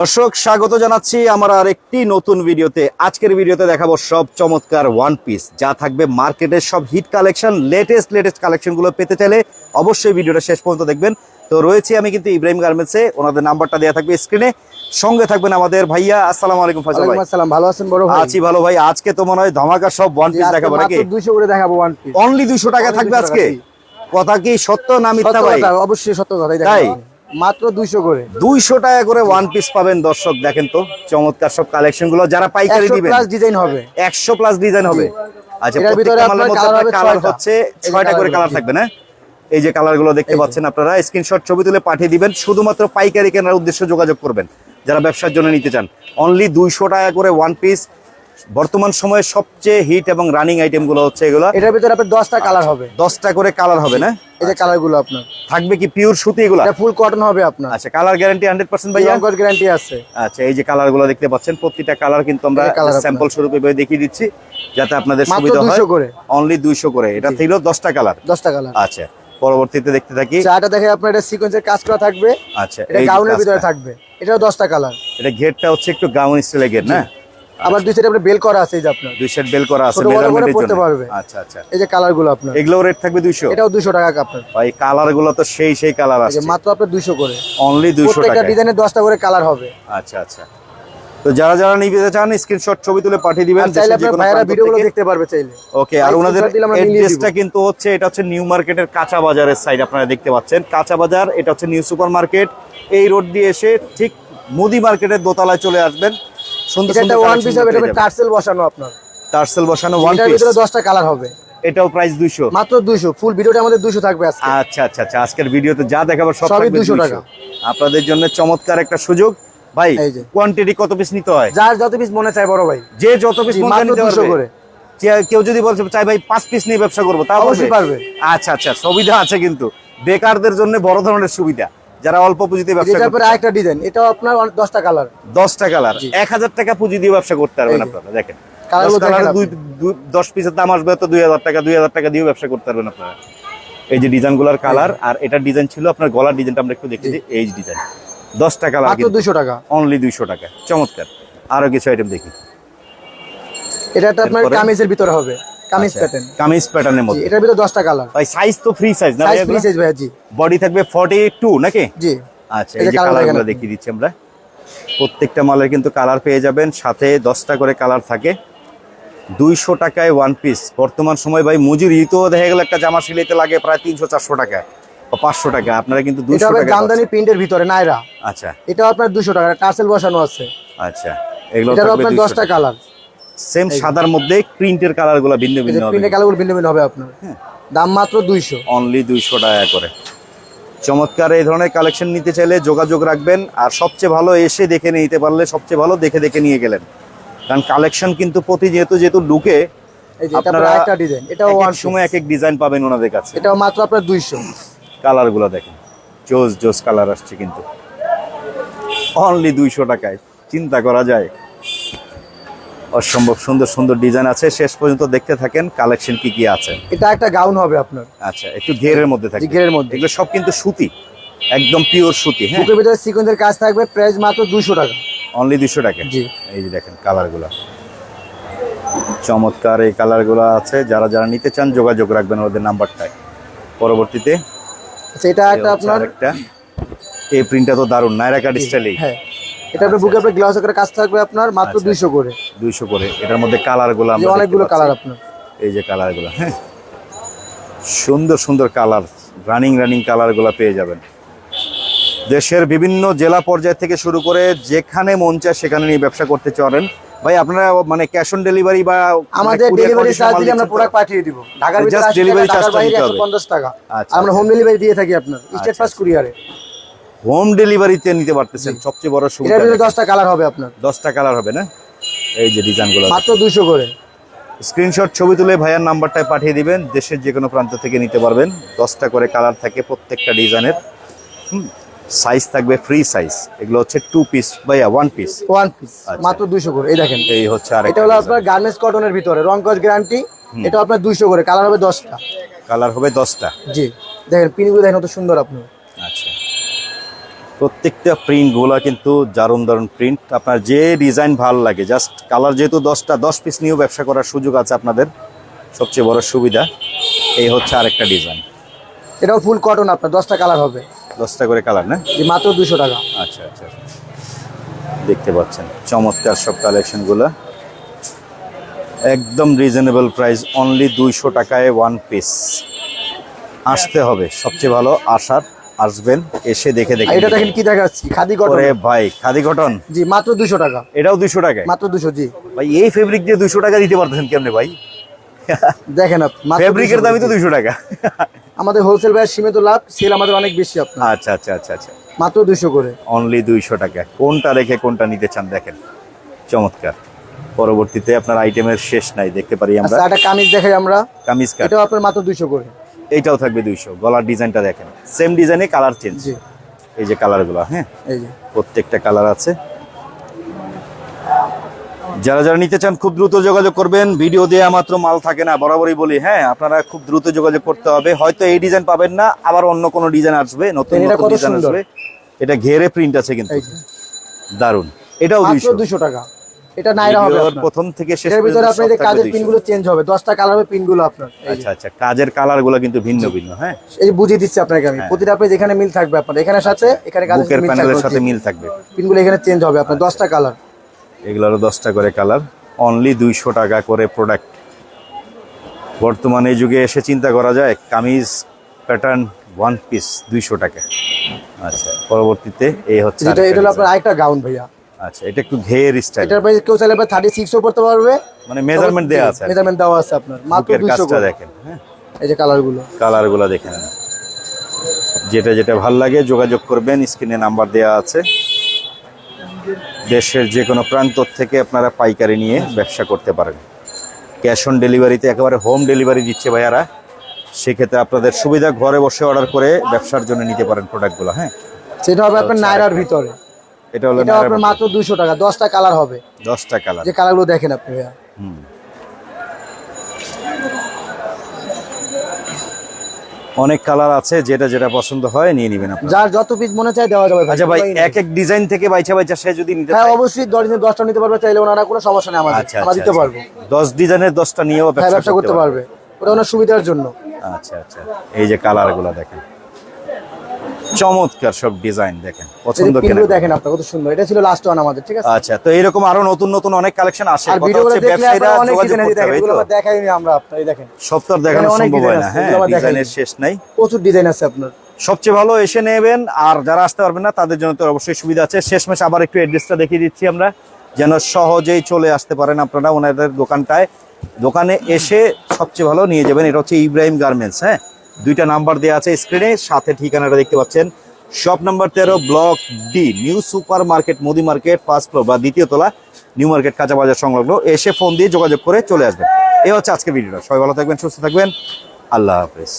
দর্শক স্বাগত জানাচ্ছি আমার আর একটি নতুন ভিডিওতে। আজকের ভিডিওতে দেখাবো সব চমৎকার ওয়ান পিস যা থাকবে মার্কেটের সব হিট কালেকশন লেটেস্ট লেটেস্ট কালেকশনগুলো পেতে চাইলে অবশ্যই ভিডিওটা শেষ পর্যন্ত দেখবেন। তো রয়েছে আমি কিন্তু ইব্রাহিম গার্মেন্টসে ওনাদের নাম্বারটা দেওয়া থাকবে স্ক্রিনে সঙ্গে থাকবেন আমাদের ভাইয়া আসসালামু আলাইকুম ফয়সাল ভাই। আসসালাম ভালো আছেন বড় ভাই? আছি ভালো ভাই আজকে তো মনে হয় ধামাকা সব ওয়ান পিস দেখাবো নাকি? 200 করে দেখাবো ওয়ান পিস অনলি দুশো টাকা থাকবে আজকে? কথা কি সত্য না মিথ্যা ভাই? অবশ্যই সত্য কথাই দেখাবো। মাত্র 200 করে। দুইশো টাকা করে ওয়ান পিস পাবেন দর্শক দেখেন তো চমৎকার সব কালেকশনগুলো। যারা পাইকারি দিবেন প্লাস ডিজাইন হবে। একশো প্লাস ডিজাইন হবে। আচ্ছা কালার হচ্ছে ছয়টা। করে কালার থাকবে না? এই যে কালারগুলো দেখতে পাচ্ছেন আপনারা স্ক্রিনশট ছবি তুলে পাঠিয়ে দিবেন শুধুমাত্র পাইকারি কেনার উদ্দেশ্যে যোগাযোগ করবেন। যারা ব্যবসার জন্য নিতে চান অনলি দুইশো টাকা করে ওয়ান পিস বর্তমান সময়ে সবচেয়ে হিট এবং রানিং আইটেমগুলো হচ্ছে এগুলো। এটার ভিতরে আপনার 10টা কালার হবে। দশটা করে কালার হবে না? এই যে কালারগুলো আপনার। থাকবে কি পিওর সুতি এগুলা? ফুল কটন হবে আপনার। আচ্ছা কালার গ্যারান্টি হান্ড্রেড পার্সেন্ট ভাইয়া? রংকশ গ্যারান্টি আছে। আচ্ছা এই যে কালারগুলো দেখতে পাচ্ছেন প্রতিটা কালার কিন্তু আমরা। স্যাম্পল স্বরূপে এভাবে দেখিয়ে দিচ্ছি যাতে আপনাদের সুবিধা হয়। অনলি দুইশো করে। এটা ছিল দশটা কালার 10টা কালার আচ্ছা পরবর্তীতে দেখতে থাকি। চাটা দেখে আপনার এটা সিকোয়েন্সের কাজ করা থাকবে। আচ্ছা এটা গাউনের ভিতরে থাকবে। এটাও 10টা কালার এটা ঘেরটা হচ্ছে একটু গাউন স্টাইলে ঘের না? আবার দুই সাইডে আপনার বেল করা আছে এই যে আপনার। দুই সেট বেল করা আছে মেজারমেন্টের জন্য। পারবে। আচ্ছা আচ্ছা। এই যে কালারগুলো আপনার। এগুলো রেট থাকবে 200 এটাও 200 টাকা আপনার। ভাই কালারগুলো তো সেই সেই কালার আছে মাত্র আপনার 200 করে। অনলি 200 প্রত্যেকটা টাকা ডিজাইনের 10টা করে কালার হবে। আচ্ছা আচ্ছা। তো যারা যারা নিতে চান স্ক্রিনশট ছবি তুলে পাঠিয়ে দিবেন। চাইলে আপনার ভাইয়েরা ভিডিওগুলো দেখতে পারবে চাইলে। ওকে আর ওনাদের অ্যাড্রেসটা কিন্তু হচ্ছে এটা হচ্ছে নিউ মার্কেটের কাঁচা বাজারের সাইড আপনারা দেখতে পাচ্ছেন। কাঁচা বাজার এটা হচ্ছে নিউ সুপার মার্কেট এই রোড দিয়ে এসে ঠিক মুদি মার্কেটের দোতলায় চলে আসবেন। সুন্দর এটা ওয়ান পিস হবে এটা টার্সেল বসানো আপনার। টার্সেল বসানো ওয়ান এটার পিস ভিতরে 10টা কালার হবে। এটাও প্রাইস 200 মাত্র 200 ফুল ভিডিওটা আমাদের 200 থাকবে আজকে। আচ্ছা আচ্ছা আচ্ছা। আজকের ভিডিওতে যা দেখাবো সব থাকবে 200 200 টাকা। আপনাদের জন্য চমৎকার একটা সুযোগ। ভাই। কোয়ান্টিটি কত পিস নিতে হয়? যার যত পিস মনে চায় বড় ভাই। যে যত পিস জি, নিতে পারবে। করে। কেউ যদি বলছে চাই ভাই পাঁচ পিস নিয়ে ব্যবসা করব তা অবশ্যই পারবে। আচ্ছা আচ্ছা সুবিধা আছে কিন্তু। বেকারদের জন্য বড় ধরনের সুবিধা। যারা অল্প পুঁজিতে ব্যবসা করতে পরে আরেকটা ডিজাইন এটাও আপনার 10টা কালার দশটা কালার এক হাজার টাকা পুঁজি দিয়ে ব্যবসা করতে পারবেন আপনারা দেখেন। Colour দুই দু- দশ পিসের দাম আসবে তো দুই হাজার টাকা দুই হাজার টাকা দিয়ে ব্যবসা করতে পারবেন আপনারা। এই যে ডিজাইনগুলার কালার আর এটা ডিজাইন ছিল আপনার গলার ডিজাইনটা আমরা একটু দেখে দিই এই ডিজাইন দশটা কালার মাত্র 200 টাকা। অনলি দুইশো টাকা। চমৎকার। আরও কিছু আইটেম দেখি। এটা আপনার? কামিজের ভিতরে হবে। কামিজ আচ্ছা, প্যাটার্ন কামিজ প্যাটার্নের মধ্যে। এটার ভিতরে 10টা কালার ভাই সাইজ তো ফ্রি সাইজ না সাইজ ফ্রি সাইজ ভাই জি। বডি থাকবে 42 নাকি? জি। আচ্ছা এই যে কালারগুলো দেখিয়ে দিচ্ছি আমরা। প্রত্যেকটা মালের কিন্তু কালার পেয়ে যাবেন। সাথে দশটা করে কালার থাকে। দুইশো টাকায় ওয়ান পিস বর্তমান সময় ভাই মজুরি তো দেখা গেল একটা জামা সিলাইতে লাগে প্রায় তিনশো চারশো টাকা পাঁচশো টাকা। আপনারা কিন্তু এটা টাকা জামদানি প্রিন্টের ভিতরে নাইরা আচ্ছা। এটাও আপনার 200 টাকা টার্সেল বসানো আছে। আচ্ছা। এগুলো আপনার 10টা কালার সেম সাদার মধ্যে প্রিন্টের কালারগুলো ভিন্ন ভিন্ন হবে। প্রিন্টের কালারগুলো ভিন্ন ভিন্ন হবে আপনার। হ্যাঁ। দাম মাত্র 200 অনলি দুইশো টাকা করে। চমৎকার এই ধরনের কালেকশন নিতে চাইলে যোগাযোগ রাখবেন আর সবচেয়ে ভালো এসে দেখে নিতে পারলে সবচেয়ে ভালো দেখে দেখে নিয়ে গেলেন। কারণ কালেকশন কিন্তু প্রতি যেহেতু যেহেতু এটা আপনারা একটা ডিজাইন এটাও সময় এক এক ডিজাইন পাবেন ওনাদের কাছে। এটাও মাত্র আপনার 200 কালারগুলো দেখেন। জোস জোস কালার আসছে কিন্তু। অনলি দুইশো টাকায়। চিন্তা করা যায়। অসম্ভব সুন্দর সুন্দর ডিজাইন আছে। শেষ পর্যন্ত দেখতে থাকেন কালেকশন কি কি আছে। এটা একটা গাউন হবে আপনার। আচ্ছা একটু ঘেরের মধ্যে থাকে ঘেরের মধ্যে। এগুলো সব কিন্তু সুতি একদম পিওর সুতি হ্যাঁ? বুকের ভিতরে সিকোয়েন্সের কাজ থাকবে প্রাইস মাত্র 200 টাকা। অনলি দুশো টাকা? জি। এই যে দেখেন কালারগুলো চমৎকার এই কালারগুলো আছে। যারা যারা নিতে চান যোগাযোগ রাখবেন ওদের নাম্বারটায়। পরবর্তীতে আচ্ছা এটা একটা আপনার একটা এই প্রিন্টটা তো দারুণ নাইরা কাট স্টাইলেই হ্যাঁ। এটা আপনার বুকের উপরে গ্লাস করে কাজ থাকবে আপনার মাত্র আচ্ছা। 200 করে। দুইশো করে। এটার মধ্যে কালারগুলো যে আমরা অনেকগুলো কালার আপনার। এই যে কালারগুলো হ্যাঁ। সুন্দর সুন্দর কালার রানিং রানিং কালারগুলো পেয়ে যাবেন। দেশের বিভিন্ন জেলা পর্যায় থেকে শুরু করে যেখানে মন চায় সেখানে নিয়ে ব্যবসা করতে চান ভাই আপনারা মানে ক্যাশ অন ডেলিভারি বা আমাদের মানে ডেলিভারি চার্জ দিলে আমরা প্রোডাক্ট পাঠিয়ে দিব। ঢাকার ভিতরে Just 80 delivery টাকা, ঢাকার charge টা বাইরে দিতে হবে। 150 টাকা। আচ্ছা, আমরা হোম ডেলিভারি দিয়ে থাকি আপনার। স্টেট ফার্স্ট কুরিয়ারে হোম ডেলিভারিতে নিতে পারতেছেন সবচেয়ে বড় সুবিধা ভিতরে 10টা কালার হবে আপনার। দশটা কালার হবে না? এই যে ডিজাইনগুলো মাত্র 200 করে। স্ক্রিনশট ছবি তুলে ভাইয়ার নাম্বারটায় পাঠিয়ে দিবেন দেশের যে কোনো প্রান্ত থেকে নিতে পারবেন। দশটা করে কালার থাকে প্রত্যেকটা ডিজাইনের। সাইজ থাকবে ফ্রি সাইজ এগুলো হচ্ছে টু পিস ভাইয়া ওয়ান পিস ওয়ান পিস। মাত্র 200 করে। এই দেখেন। এই হচ্ছে আর এটা হলো আপনার গার্মেন্টস কটনের ভিতরে রংকশ গ্যারান্টি এটা আপনার 200 করে। কালার হবে 10টা কালার হবে দশটা। জি। দেখেন পিনগুলো দেখেন কত সুন্দর আপনার। প্রত্যেকটা প্রিন্টগুলো কিন্তু দারুণ দারুণ প্রিন্ট আপনার যে ডিজাইন ভালো লাগে জাস্ট কালার যেহেতু দশটা দশ পিস নিয়েও ব্যবসা করার সুযোগ আছে আপনাদের সবচেয়ে বড় সুবিধা এই হচ্ছে আরেকটা ডিজাইন এটাও ফুল কটন আপনার দশটা কালার হবে। দশটা করে কালার না? মাত্র দুশো টাকা। আচ্ছা আচ্ছা আচ্ছা। দেখতে পাচ্ছেন চমৎকার সব কালেকশনগুলো একদম রিজনেবল প্রাইস অনলি দুইশো টাকায় ওয়ান পিস আসতে হবে সবচেয়ে ভালো আসার আসবেন এসে দেখে দেখে এটা দেখেন কি দেখাচ্ছি খাদি কটন ভাই খাদি কটন জি মাত্র দুশো টাকা। এটাও দুশো টাকা মাত্র দুশো জি। ভাই এই ফেব্রিক দিয়ে দুশো টাকা দিতে পারতেছেন কেমনে ভাই? দেখেন আপনি ফেব্রিকের 200 দামই তো দুশো টাকা। আমাদের হোলসেল ভাইয়ের সীমিত লাভ সেল আমাদের অনেক বেশি আপনার। আচ্ছা আচ্ছা আচ্ছা আচ্ছা। মাত্র দুশো করে। অনলি দুইশো টাকা। কোনটা রেখে কোনটা নিতে চান দেখেন। চমৎকার। পরবর্তীতে আপনার আইটেমের শেষ নাই দেখতে পারি আমরা। আচ্ছা একটা কামিজ দেখাই আমরা। কামিজ কাট। এটাও আপনার মাত্র দুশো করে। এইটাও থাকবে দুইশো। গলার ডিজাইনটা দেখেন। সেম ডিজাইনে কালার চেঞ্জ এই যে কালারগুলো হ্যাঁ? এই যে। প্রত্যেকটা কালার আছে। যারা যারা নিতে চান খুব দ্রুত যোগাযোগ করবেন। ভিডিও দেওয়া মাত্র মাল থাকে না বরাবরই বলি হ্যাঁ? আপনারা খুব দ্রুত যোগাযোগ করতে হবে। হয়তো এই ডিজাইন পাবেন না আবার অন্য কোনো ডিজাইন আসবে নতুন নতুন ডিজাইন আসবে। এটা ঘেরে প্রিন্ট আছে কিন্তু। দারুণ এটাও দুইশো। দুশো টাকা। এটা নাইরা হবে প্রথম থেকে শেষ এটার ভিতরে থাকবে কাজের পিনগুলো চেঞ্জ হবে। দশটা কালার হবে পিনগুলো আপনার। আচ্ছা আচ্ছা কাজের কালারগুলো কিন্তু ভিন্ন ভিন্ন হ্যাঁ? এই বুঝিয়ে দিচ্ছি আপনাকে আমি। প্রতিটা আপনি যেখানে মিল থাকবে আপনার। এখানের সাথে এখানে কাজের প্যানেলের সাথে মিল থাকবে। পিনগুলো এখানে চেঞ্জ হবে আপনার। দশটা কালার এগুলোরও দশটা করে কালার অনলি দুইশো টাকা করে প্রোডাক্ট বর্তমানে এই যুগে এসে চিন্তা করা যায় কামিজ প্যাটার্ন ওয়ান পিস দুইশো টাকা। আচ্ছা পরবর্তীতে এই হচ্ছে যেটা এটা হলো আপনার আরেকটা গাউন ভাইয়া। আচ্ছা এটা একটু ঘের স্টাইল এটার প্রাইস কেউ চাইলে থার্টি সিক্সও পড়তে পারবে। মানে মেজারমেন্ট দেওয়া আছে মেজারমেন্ট দেওয়া আছে আপনার। মাত্র বুকের দুশো দেখেন হ্যাঁ। এই যে কালারগুলো কালারগুলো দেখে নেন যেটা যেটা ভালো লাগে যোগাযোগ করবেন স্ক্রিনে নাম্বার দেওয়া আছে। দেশের যে কোনো প্রান্ত থেকে আপনারা পাইকারি নিয়ে ব্যবসা করতে পারেন। ক্যাশ অন ডেলিভারিতে একেবারে হোম ডেলিভারি দিচ্ছে ভাইয়ারা। সেক্ষেত্রে আপনাদের সুবিধা ঘরে বসে অর্ডার করে ব্যবসার জন্য নিতে পারেন প্রোডাক্টগুলো হ্যাঁ। সেটা হবে আপনার নাইরার ভিতরে। এটা হলো এটা আপনার মাত্র দুশো টাকা দশটা কালার হবে। কালার। যে কালারগুলো দেখেন আপনি ভাইয়া। হুম। অনেক কালার আছে যেটা যেটা পছন্দ হয় নিয়ে নেবেন আপনারা। যার যত পিস মনে চায় দেওয়া যাবে আচ্ছা ভাই। এক এক ডিজাইন থেকে বাইচা বাইচা সে যদি নিতে হ্যাঁ অবশ্যই দশ দিন দশটা নিতে পারবে চাইলে ওনারা কোনো সমস্যা নেই আমাদের আচ্ছা আমরা আচ্ছা দিতে পারব। দশ ডিজাইনের দশটা নিয়েও হ্যাঁ ব্যবসা করতে পারবে। ওটা ওনার সুবিধার জন্য। আচ্ছা আচ্ছা। এই যে কালারগুলো দেখেন। চমৎকার সব ডিজাইন দেখেন পছন্দ কেন দেখেন আপনার কত সুন্দর। এটা ছিল লাস্ট ওয়ান আমাদের ঠিক আছে? আচ্ছা তো এরকম আরও নতুন নতুন অনেক কালেকশন আসে আর ভিডিওগুলো দেখলে আপনারা অনেক ডিজাইন দেখেন এগুলো দেখাইনি আমরা আপনার দেখেন। সব তো দেখানো সম্ভব হয় না হ্যাঁ ডিজাইনের শেষ নাই। প্রচুর ডিজাইন আছে আপনার। সবচেয়ে ভালো এসে নেবেন আর যারা আসতে পারবেন না তাদের জন্য তো অবশ্যই সুবিধা আছে। শেষমেশ আবার একটু অ্যাড্রেসটা দেখিয়ে দিচ্ছি আমরা যেন সহজেই চলে আসতে পারেন আপনারা ওনাদের দোকানটায়। দোকানে এসে সবচেয়ে ভালো নিয়ে যাবেন এটা হচ্ছে ইব্রাহিম গার্মেন্টস হ্যাঁ? দুইটা নাম্বার দেওয়া আছে স্ক্রিনে, সাথে ঠিকানাটা দেখতে পাচ্ছেন। শপ নাম্বার তেরো, block D, new super market, Modi market, first floor বা দ্বিতীয় তলা, নিউ মার্কেট, কাঁচা বাজার সংলগ্ন। এসে ফোন দিয়ে যোগাযোগ করে চলে আসবেন। এ হচ্ছে আজকের ভিডিওটা। সবাই ভালো থাকবেন, সুস্থ থাকবেন। আল্লাহ হাফেজ।